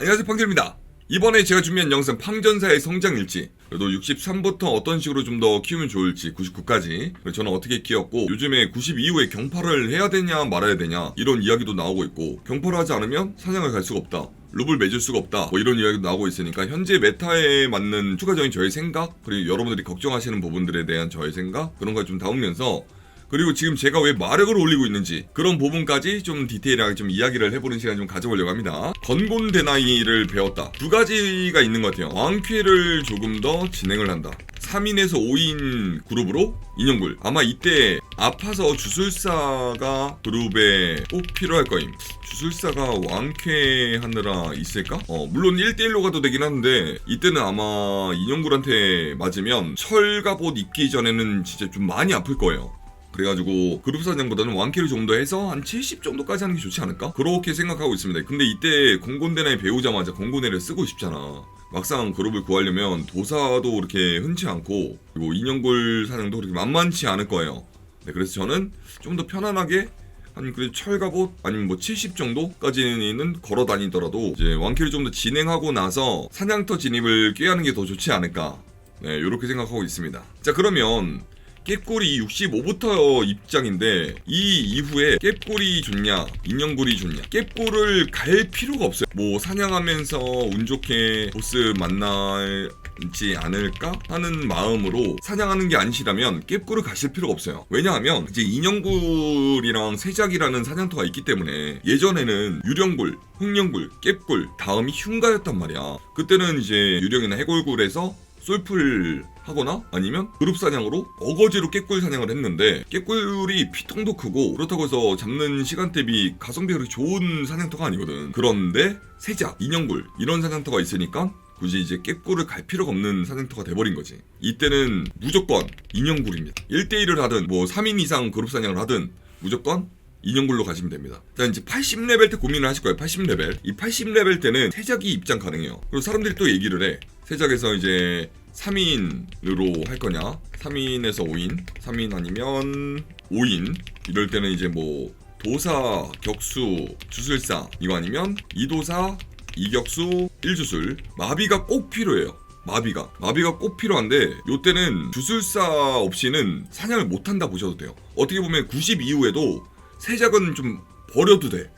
안녕하세요 팡들입니다. 이번에 제가 준비한 영상 팡전사의 성장일지 그래도 63부터 어떤 식으로 좀 더 키우면 좋을지 99까지 저는 어떻게 키웠고 요즘에 90 이후에 경파를 해야 되냐 말아야 되냐 이런 이야기도 나오고 있고 경파를 하지 않으면 사냥을 갈 수가 없다 룹을 맺을 수가 없다 뭐 이런 이야기도 나오고 있으니까 현재 메타에 맞는 추가적인 저의 생각 그리고 여러분들이 걱정하시는 부분들에 대한 저의 생각 그런 걸 좀 담으면서 그리고 지금 제가 왜 마력을 올리고 있는지 그런 부분까지 좀 디테일하게 좀 이야기를 해보는 시간 좀 가져보려고 합니다. 건곤 데나이를 배웠다. 두 가지가 있는 것 같아요. 왕쾌를 조금 더 진행을 한다. 3인에서 5인 그룹으로 인형굴. 아마 이때 아파서 주술사가 그룹에 꼭 필요할 거임. 주술사가 왕쾌하느라 있을까? 어, 물론 1대1로 가도 되긴 하는데 이때는 아마 인형굴한테 맞으면 철갑옷 입기 전에는 진짜 좀 많이 아플 거예요. 그래가지고 그룹 사냥보다는 왕캐를 좀 더 해서 한 70 정도까지 하는 게 좋지 않을까? 그렇게 생각하고 있습니다. 근데 이때 공곤대나에 배우자마자 공곤대를 쓰고 싶잖아. 막상 그룹을 구하려면 도사도 그렇게 흔치 않고 그리고 인형굴 사냥도 그렇게 만만치 않을 거예요. 네, 그래서 저는 좀 더 편안하게 한 그래도 철갑옷 아니면 뭐 70 정도까지는 걸어 다니더라도 이제 왕캐를 좀 더 진행하고 나서 사냥터 진입을 꾀하는 게 더 좋지 않을까. 네, 이렇게 생각하고 있습니다. 자, 그러면 깨꼬리 65부터 입장인데 이 이후에 깨꼬리 좋냐 인형굴이 좋냐 깨꼬를 갈 필요가 없어요. 뭐 사냥하면서 운 좋게 보스 만나지 않을까 하는 마음으로 사냥하는 게 아니시라면 깨꼬를 가실 필요가 없어요. 왜냐하면 이제 인형굴이랑 세작이라는 사냥터가 있기 때문에 예전에는 유령굴 흑령굴 깨꿀 다음이 흉가였단 말이야. 그때는 이제 유령이나 해골굴에서 솔풀 하거나 아니면 그룹 사냥으로 어거지로 깨꿀 사냥을 했는데 깨꿀이 피통도 크고 그렇다고 해서 잡는 시간 대비 가성비가 그렇게 좋은 사냥터가 아니거든 그런데 세작, 인형굴 이런 사냥터가 있으니까 굳이 이제 깨꿀을 갈 필요가 없는 사냥터가 돼버린 거지 이때는 무조건 인형굴입니다 1대1을 하든 뭐 3인 이상 그룹 사냥을 하든 무조건 인형굴로 가시면 됩니다. 자 이제 80레벨 때 고민을 하실 거예요. 80레벨. 이 80레벨 때는 세작이 입장 가능해요. 그리고 사람들이 또 얘기를 해. 세작에서 이제 3인으로 할 거냐? 3인에서 5인, 3인 아니면 5인. 이럴 때는 이제 뭐 도사, 격수, 주술사 이거 아니면 이도사, 이격수, 1주술. 마비가 꼭 필요해요. 마비가 마비가 꼭 필요한데 요때는 주술사 없이는 사냥을 못한다 보셔도 돼요 어떻게 보면 90 이후에도 세작은 좀 버려도 돼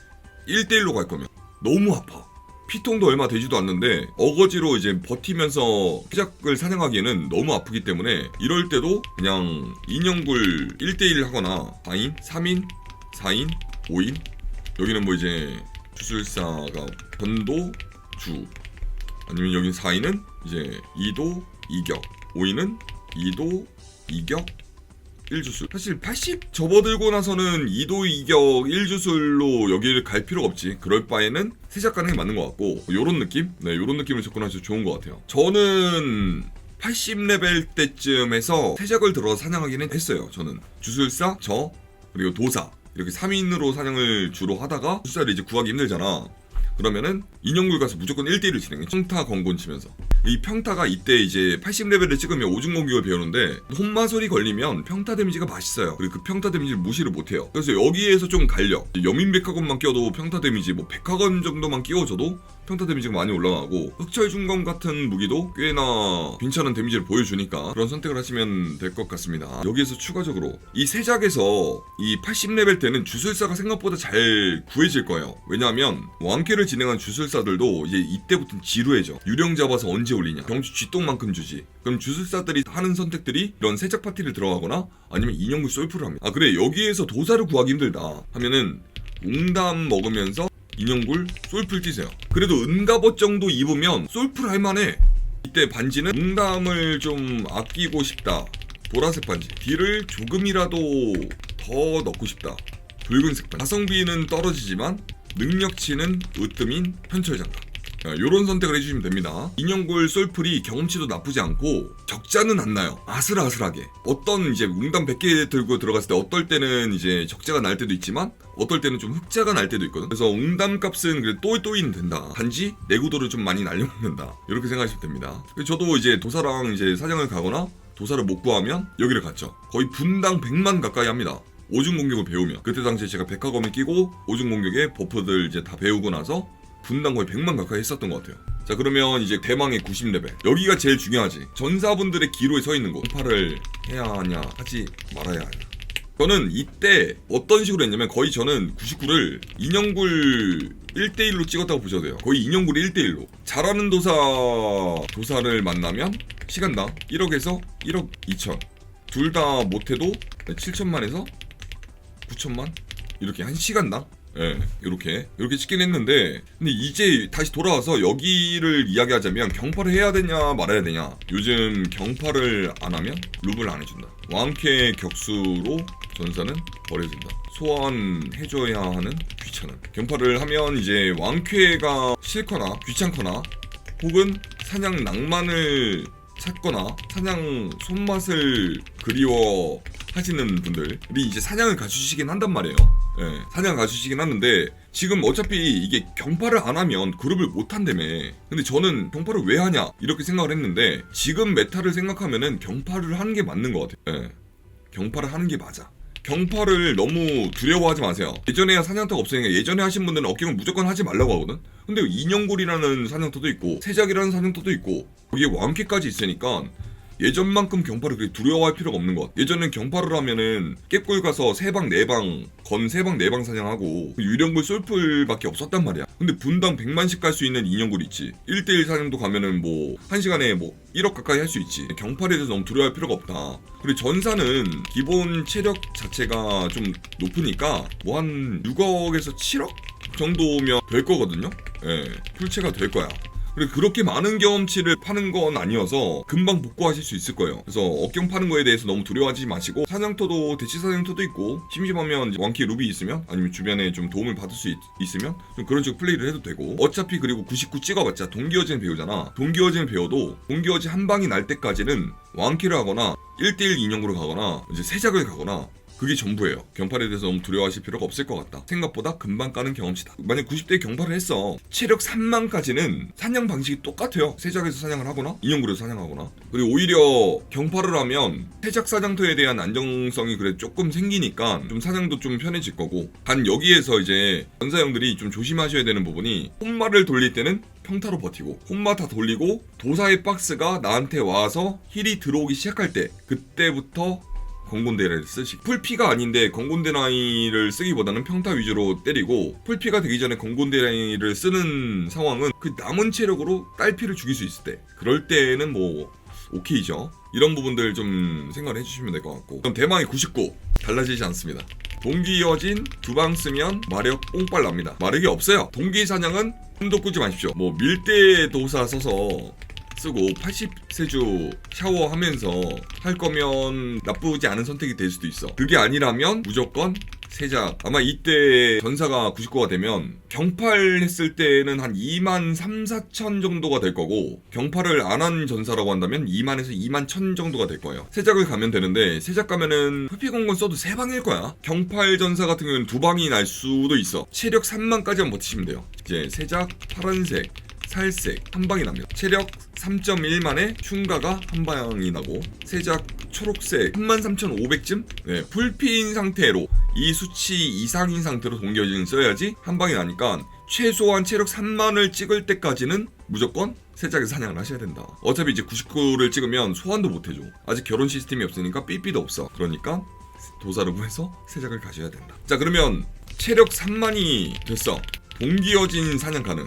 1대1로 갈 거면 너무 아파 피통도 얼마 되지도 않는데 어거지로 이제 버티면서 세작을 사냥하기에는 너무 아프기 때문에 이럴 때도 그냥 인형굴 1대1 하거나 4인, 3인, 4인, 5인? 여기는 뭐 이제 주술사가 전도, 주. 아니면 여기 4인은 이제 2도 2격. 5인은 2도 2격 1주술. 사실 80 접어들고 나서는 2도 2격 1주술로 여기를 갈 필요가 없지. 그럴 바에는 세작 게 맞는 것 같고 요런 느낌? 네 요런 느낌을 접근하셔도 좋은 것 같아요. 저는 80레벨 때쯤에서 세작을 들어 사냥하기는 했어요 저는. 주술사 저 그리고 도사. 이렇게 3인으로 사냥을 주로 하다가 주술사를 이제 구하기 힘들잖아. 그러면은 인형굴 가서 무조건 1대1을 진행해 평타 건곤 치면서 이 평타가 이때 이제 80레벨을 찍으면 오중 공격을 배우는데 혼마소리 걸리면 평타 데미지가 맛있어요. 그리고 그 평타 데미지를 무시를 못해요. 그래서 여기에서 좀 갈려. 여민백화건만 끼워도 평타 데미지 뭐 백화건 정도만 끼워줘도 평타 데미지가 많이 올라가고 흑철 중검 같은 무기도 꽤나 괜찮은 데미지를 보여주니까 그런 선택을 하시면 될 것 같습니다. 여기에서 추가적으로 이 세작에서 이 80레벨 때는 주술사가 생각보다 잘 구해질 거예요. 왜냐하면 왕캐를 진행한 주술사들도 이제 이때부터 지루해져. 유령 잡아서 언제 올리냐. 경주 쥐똥만큼 주지. 그럼 주술사들이 하는 선택들이 이런 세작 파티를 들어가거나 아니면 인형굴 솔프를 합니다. 아 그래. 여기에서 도사를 구하기 힘들다 하면은 웅담 먹으면서 인형굴 솔플 뛰세요. 그래도 은갑옷 정도 입으면 솔플 할만해. 이때 반지는 웅담을 좀 아끼고 싶다. 보라색 반지. 딜을 조금이라도 더 넣고 싶다. 붉은색 반지. 가성비는 떨어지지만 능력치는 으뜸인 현철장갑 이런 선택을 해주시면 됩니다. 인형골 솔플이 경험치도 나쁘지 않고 적자는 안 나요. 아슬아슬하게. 어떤 이제 웅담 100개 들고 들어갔을 때 어떨 때는 이제 적자가 날 때도 있지만 어떨 때는 좀 흑자가 날 때도 있거든. 그래서 웅담 값은 그래 또이또이는 된다. 단지 내구도를 좀 많이 날려먹는다. 이렇게 생각하시면 됩니다. 저도 이제 도사랑 이제 사냥을 가거나 도사를 못 구하면 여기를 갔죠. 거의 분당 100만 가까이 합니다. 오중 공격을 배우면 그때 당시에 제가 백화검을 끼고 오중 공격의 버프들 이제 다 배우고 나서 분당 거의 100만 가까이 했었던 것 같아요. 자 그러면 이제 대망의 90레벨. 여기가 제일 중요하지. 전사분들의 기로에 서 있는 곳 공파를 해야 하냐 하지 말아야 하냐. 저는 이때 어떤 식으로 했냐면 거의 저는 99를 인형굴 1대1로 찍었다고 보셔도 돼요. 거의 인형굴 1대1로. 잘하는 도사 도사를 만나면 시간당 1억에서 1억 2천. 둘 다 못해도 7천만에서 9천만? 이렇게 한 시간당 예, 이렇게 이렇게 찍긴 했는데 근데 이제 다시 돌아와서 여기를 이야기하자면 경파를 해야 되냐 말아야 되냐. 요즘 경파를 안 하면 룹을 안 해준다. 왕쾌 격수로 전사는 버려진다. 소환해줘야 하는 귀찮음. 경파를 하면 이제 왕쾌가 싫거나 귀찮거나 혹은 사냥 낭만을 찾거나 사냥 손맛을 그리워 하시는 분들이 이제 사냥을 가주시긴 한단 말이에요. 예, 사냥 가주시긴 하는데 지금 어차피 이게 경파를 안 하면 그룹을 못 한다며. 근데 저는 경파를 왜 하냐 이렇게 생각을 했는데 지금 메타를 생각하면은 경파를 하는 게 맞는 것 같아요. 예, 경파를 하는 게 맞아. 경파를 너무 두려워하지 마세요. 예전에야 사냥터가 없으니까 예전에 하신 분들은 어깨면 무조건 하지 말라고 하거든. 근데 인형굴이라는 사냥터도 있고 세작이라는 사냥터도 있고 거기에 왕캐까지 있으니까 예전만큼 경파를 그렇게 두려워할 필요가 없는 것. 예전엔 경파를 하면은 깨꿀 가서 세 방 네방 건 세 방 네 방 사냥하고 유령굴 솔풀밖에 없었단 말이야. 근데 분당 100만씩 갈 수 있는 인형굴 있지. 1대1 사냥도 가면은 뭐한 시간에 뭐 1억 가까이 할 수 있지. 경팔에 대해서 너무 두려워할 필요가 없다. 그리고 전사는 기본 체력 자체가 좀 높으니까 뭐 한 6억에서 7억 정도면 될 거거든요. 예, 풀체가 될 거야. 그리고 그렇게 많은 경험치를 파는 건 아니어서 금방 복구하실 수 있을 거예요. 그래서 억경 파는 거에 대해서 너무 두려워하지 마시고 사냥터도 대치 사냥터도 있고 심심하면 원키 루비 있으면 아니면 주변에 좀 도움을 받을 수 있, 있으면 좀 그런 식으로 플레이를 해도 되고 어차피 그리고 99 찍어봤자 동기어진 배우잖아. 동기어진 배워도 동기어진 한 방이 날 때까지는 왕키를 하거나 1대1 인형으로 가거나 이제 세작을 가거나 그게 전부예요. 경팔에 대해서 너무 두려워하실 필요가 없을 것 같다. 생각보다 금방 까는 경험치다. 만약 90대 경팔을 했어. 체력 3만까지는 사냥 방식이 똑같아요. 세작에서 사냥을 하거나 인형굴에서 사냥하거나. 그리고 오히려 경팔을 하면 세작 사냥터에 대한 안정성이 그래 조금 생기니까 좀 사냥도 좀 편해질 거고. 단 여기에서 이제 전사형들이 좀 조심하셔야 되는 부분이 홈마를 돌릴 때는 평타로 버티고 홈마 다 돌리고 도사의 박스가 나한테 와서 힐이 들어오기 시작할 때 그때부터 건곤대라이를 쓰시 풀피가 아닌데 건곤대라이를 쓰기보다는 평타 위주로 때리고 풀피가 되기 전에 건곤대라이를 쓰는 상황은 그 남은 체력으로 딸피를 죽일 수 있을 때. 그럴 때는 뭐 오케이죠. 이런 부분들 좀 생각을 해주시면 될 것 같고. 그럼 대망의 99 달라지지 않습니다. 동기 이어진 두 방 쓰면 마력 뽕빨 납니다. 마력이 없어요. 동기 사냥은 숨도 꾸지 마십시오. 뭐 밀대 도사 써서 쓰고 80세주 샤워하면서 할 거면 나쁘지 않은 선택이 될 수도 있어. 그게 아니라면 무조건 세작. 아마 이때 전사가 99가 되면 경팔 했을 때는 한 2만 3, 4천 정도가 될 거고 경팔을 안 한 전사라고 한다면 2만에서 2만 1천 정도가 될 거예요. 세작을 가면 되는데 세작 가면은 회피공건 써도 세 방일 거야. 경팔 전사 같은 경우는 두 방이 날 수도 있어. 체력 3만까지만 버티시면 돼요. 이제 세작 파란색 살색 한 방이 납니다. 체력 3.1만에 흉가가 한 방이 나고 세작 초록색 33,500쯤 네, 풀피인 상태로 이 수치 이상인 상태로 동기어진 써야지 한 방이 나니까 최소한 체력 3만을 찍을 때까지는 무조건 세작에 사냥을 하셔야 된다. 어차피 이제 99를 찍으면 소환도 못 해줘. 아직 결혼 시스템이 없으니까 삐삐도 없어. 그러니까 도사를 구해서 세작을 가셔야 된다. 자 그러면 체력 3만이 됐어. 동기어진 사냥 가능.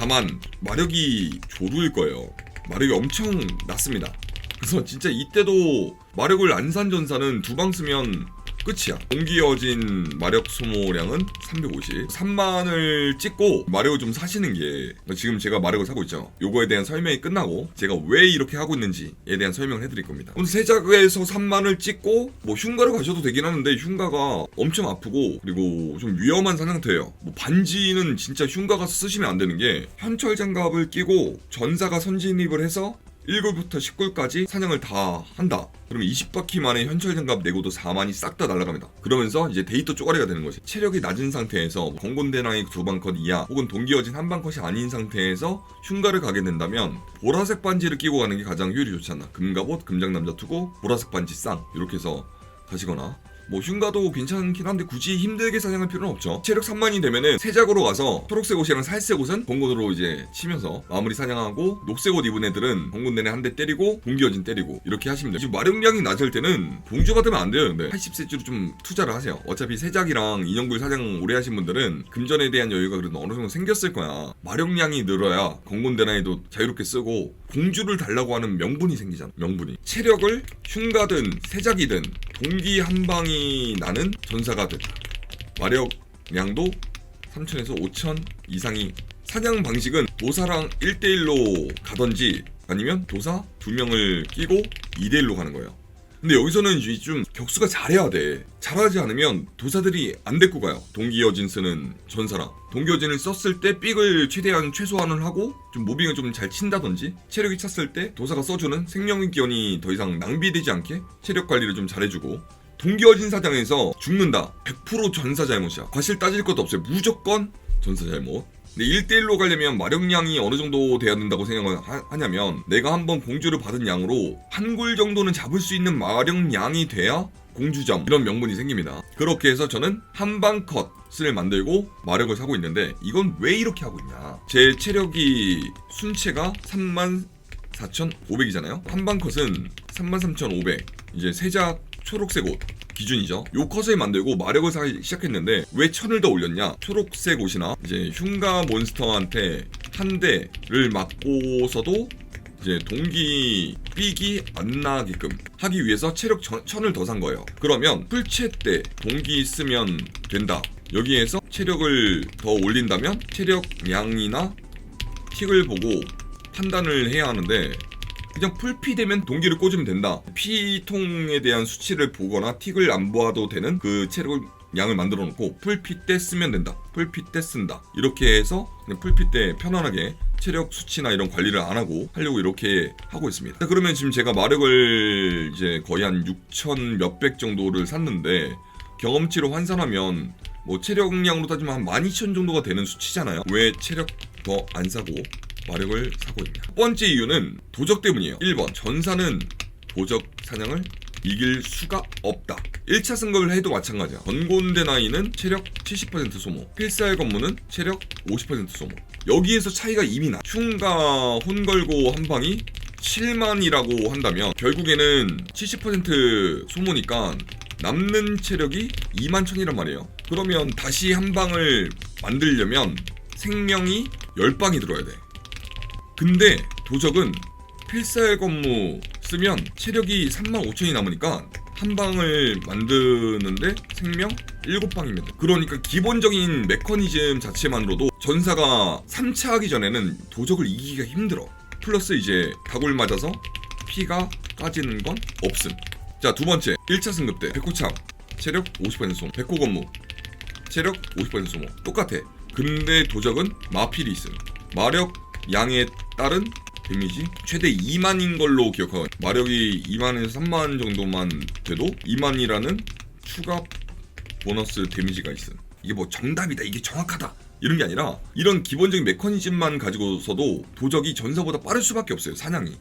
다만 마력이 조루일 거예요. 마력이 엄청 낮습니다. 그래서 진짜 이때도 마력을 안 산 전사는 두 방 쓰면 끝이야. 동기어진 마력 소모량은 350. 3만을 찍고 마력을 좀 사시는 게 지금 제가 마력을 사고 있죠. 요거에 대한 설명이 끝나고 제가 왜 이렇게 하고 있는지에 대한 설명을 해드릴 겁니다. 오늘 세작에서 3만을 찍고 뭐 흉가로 가셔도 되긴 하는데 흉가가 엄청 아프고 그리고 좀 위험한 사냥터예요. 뭐 반지는 진짜 흉가가 쓰시면 안 되는 게 현철 장갑을 끼고 전사가 선진입을 해서 1골부터 10골까지 사냥을 다 한다. 그러면 20바퀴 만에 현철 장갑 내고도 4만이 싹 다 날아갑니다. 그러면서 이제 데이터 쪼가리가 되는 거지. 체력이 낮은 상태에서 건곤대나이 두 방 컷 이하 혹은 동기어진 한 방 컷이 아닌 상태에서 흉가를 가게 된다면 보라색 반지를 끼고 가는 게 가장 효율이 좋지 않나. 금갑옷, 금장남자 투고, 보라색 반지 쌍 이렇게 해서 가시거나 뭐 흉가도 괜찮긴 한데 굳이 힘들게 사냥할 필요는 없죠. 체력 3만이 되면은 세작으로 가서 초록색 옷이랑 살색 옷은 봉군으로 이제 치면서 마무리 사냥하고 녹색 옷 입은 애들은 봉군 내내 한 대 때리고 동기어진 때리고 이렇게 하시면 돼요. 마력량이 낮을 때는 봉주 받으면 안 돼요. 근데 80세치로 좀 투자를 하세요. 어차피 세작이랑 인형굴 사냥 오래 하신 분들은 금전에 대한 여유가 그래도 어느 정도 생겼을 거야. 마력량이 늘어야 건곤 대나이도 자유롭게 쓰고 공주를 달라고 하는 명분이 생기잖아. 명분이. 체력을 흉가든 세작이든 동기 한 방이 나는 전사가 됐다. 마력량도 3천에서 5천 이상이 사냥 방식은 도사랑 1대1로 가던지 아니면 도사 2명을 끼고 2대1로 가는 거예요. 근데 여기서는 좀 격수가 잘해야 돼. 잘하지 않으면 도사들이 안 데리고 가요. 동기여진 쓰는 전사랑. 동기여진을 썼을 때 삑을 최대한 최소한을 하고 좀 무빙을 좀 잘 친다든지 체력이 찼을 때 도사가 써주는 생명의 기원이 더 이상 낭비되지 않게 체력 관리를 좀 잘해주고 동기어진 사장에서 죽는다. 100% 전사 잘못이야. 과실 따질 것도 없어요. 무조건 전사 잘못. 근데 1대1로 가려면 마력량이 어느 정도 돼야 된다고 생각을 하, 하냐면 내가 한번 공주를 받은 양으로 한골 정도는 잡을 수 있는 마력량이 돼야 공주점 이런 명분이 생깁니다. 그렇게 해서 저는 한방 컷을 만들고 마력을 사고 있는데 이건 왜 이렇게 하고 있냐? 제 체력이 순체가 3만 4,500이잖아요. 한방 컷은 33,500. 이제 세작 초록색 옷 기준이죠. 요 컷을 만들고 마력을 사기 시작했는데 왜 천을 더 올렸냐? 초록색 옷이나 이제 흉가 몬스터한테 한 대를 맞고서도 이제 동기 삑이 안 나게끔 하기 위해서 체력 천, 천을 더 산 거예요. 그러면 풀체 때 동기 쓰면 된다. 여기에서 체력을 더 올린다면 체력량이나 틱을 보고 판단을 해야 하는데 그냥 풀피 되면 동기를 꽂으면 된다. 피통에 대한 수치를 보거나 틱을 안 보아도 되는 그 체력을 양을 만들어 놓고 풀피 때 쓰면 된다. 풀피 때 쓴다. 이렇게 해서 풀피 때 편안하게 체력 수치나 이런 관리를 안 하고 하려고 이렇게 하고 있습니다. 자, 그러면 지금 제가 마력을 이제 거의 한 6천 몇백 정도를 샀는데 경험치로 환산하면 뭐 체력량으로 따지면 한 12,000 정도가 되는 수치잖아요. 왜 체력 더 안 사고 마력을 사고 있냐. 첫 번째 이유는 도적 때문이에요. 1번 전사는 도적 사냥을 이길 수가 없다. 1차 승급을 해도 마찬가지야. 건곤대 나이는 체력 70% 소모, 필살 건무는 체력 50% 소모. 여기에서 차이가 이미 나. 흉가 혼걸고 한 방이 7만이라고 한다면 결국에는 70% 소모니까 남는 체력이 2만 천이란 말이에요. 그러면 다시 한 방을 만들려면 생명이 10방이 들어야 돼. 근데 도적은 필살 건무 쓰면 체력이 3만 5천이 남으니까 한 방을 만드는데 생명 7방이면 돼. 그러니까 기본적인 메커니즘 자체만으로도 전사가 3차 하기 전에는 도적을 이기기가 힘들어. 플러스 이제 다굴 맞아서 피가 까지는 건 없음. 자, 두 번째. 1차 승급 때 백호참 체력 50% 소모. 백호 건무 체력 50% 소모. 똑같아. 근데 도적은 마필이 있음. 마력 양에 따른 데미지 최대 2만인 걸로 기억하고 마력이 2만에서 3만 정도만 돼도 2만이라는 추가 보너스 데미지가 있음. 이게 뭐 정답이다, 이게 정확하다 이런 게 아니라 이런 기본적인 메커니즘만 가지고서도 도적이 전사보다 빠를 수밖에 없어요. 사냥이.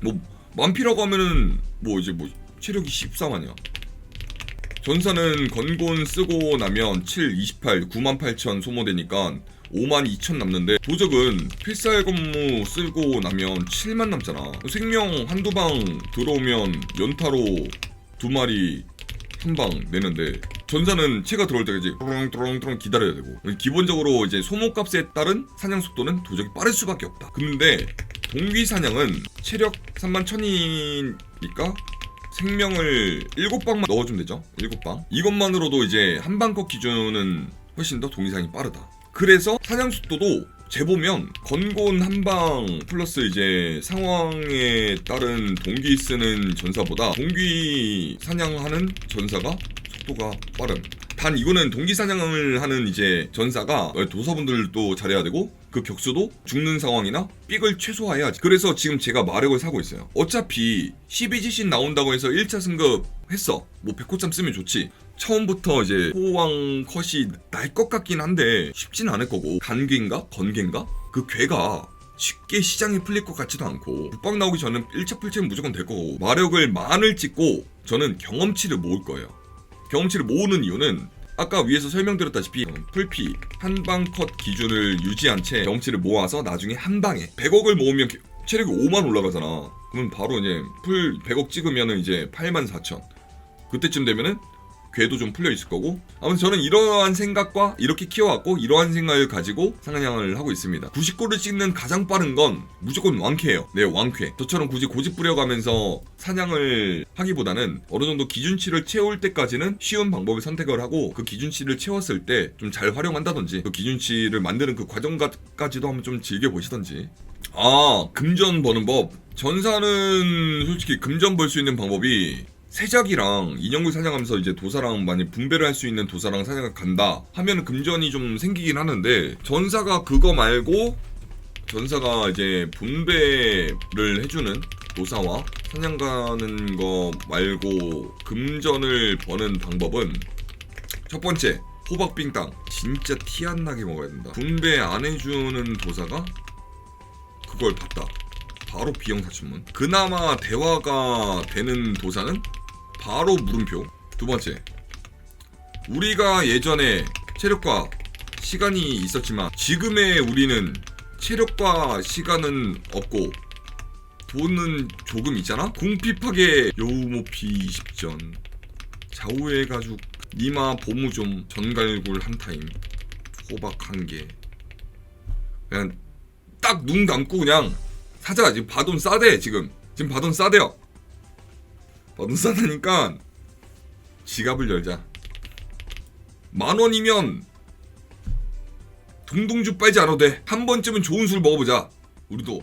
뭐 만피라고 하면은 뭐 이제 뭐 체력이 14만이야. 전사는 건곤 쓰고 나면 7, 28, 9만 8천 소모되니까 5만 2천 남는데 도적은 필살 건무 쓰고 나면 7만 남잖아. 생명 한두 방 들어오면 연타로 두 마리 한 방 내는데 전사는 체가 들어올 때까지 뚜렁뚜렁뚜렁 기다려야 되고 기본적으로 이제 소모값에 따른 사냥 속도는 도적이 빠를 수밖에 없다. 근데 동기 사냥은 체력 3만 천이니까 생명을 7방만 넣어주면 되죠. 7방. 이것만으로도 이제 한 방컷 기준은 훨씬 더 동기상이 빠르다. 그래서 사냥 속도도 재보면 건곤 한방 플러스 이제 상황에 따른 동기 쓰는 전사보다 동기 사냥하는 전사가 속도가 빠름. 단 이거는 동기 사냥을 하는 이제 전사가 도사분들도 잘해야 되고 그 격수도 죽는 상황이나 삑을 최소화해야지. 그래서 지금 제가 마력을 사고 있어요. 어차피 12지신 나온다고 해서 1차 승급 했어. 뭐 100호점 쓰면 좋지. 처음부터 이제 호왕 컷이 날 것 같긴 한데 쉽진 않을 거고 간괴인가 건괴인가 그 괴가 쉽게 시장에 풀릴 것 같지도 않고 국방 나오기 전엔 1차 풀체는 무조건 될 거고 마력을 만을 찍고 저는 경험치를 모을 거예요. 경험치를 모으는 이유는 아까 위에서 설명드렸다시피 어, 풀피 한방 컷 기준을 유지한 채 경험치를 모아서 나중에 한 방에 100억을 모으면 기- 체력이 5만 올라가잖아. 그러면 바로 이제 풀 100억 찍으면은 이제 8만 4천. 그때쯤 되면은 궤도 좀 풀려 있을 거고. 아무튼 저는 이러한 생각과 이렇게 키워왔고 이러한 생각을 가지고 사냥을 하고 있습니다. 99를 찍는 가장 빠른 건 무조건 왕쾌예요. 네 왕쾌. 저처럼 굳이 고집 부려가면서 사냥을 하기보다는 어느 정도 기준치를 채울 때까지는 쉬운 방법을 선택을 하고 그 기준치를 채웠을 때 좀 잘 활용한다든지 그 기준치를 만드는 그 과정까지도 한번 좀 즐겨보시던지. 아 금전 버는 법. 전사는 솔직히 금전 벌 수 있는 방법이 세작이랑 인형을 사냥하면서 이제 도사랑 많이 분배를 할 수 있는 도사랑 사냥을 간다 하면 금전이 좀 생기긴 하는데 전사가 그거 말고 전사가 이제 분배를 해주는 도사와 사냥 가는 거 말고 금전을 버는 방법은 첫 번째 호박빙땅. 진짜 티 안 나게 먹어야 된다. 분배 안 해주는 도사가 그걸 봤다. 바로 비영사춘문. 그나마 대화가 되는 도사는 바로 물음표. 두 번째. 우리가 예전에 체력과 시간이 있었지만 지금의 우리는 체력과 시간은 없고 돈은 조금 있잖아? 궁핍하게 여우모피 20전. 좌우의 가죽 니마 보무 좀 전갈굴 한 타임. 호박 한개. 그냥 딱 눈 감고 그냥 사자. 지금 바돈 싸대 지금. 지금 바돈 싸대요 바돈 싸다니까 지갑을 열자. 만 원이면 동동주 빨지 않아도 돼 한 번쯤은 좋은 술 먹어보자. 우리도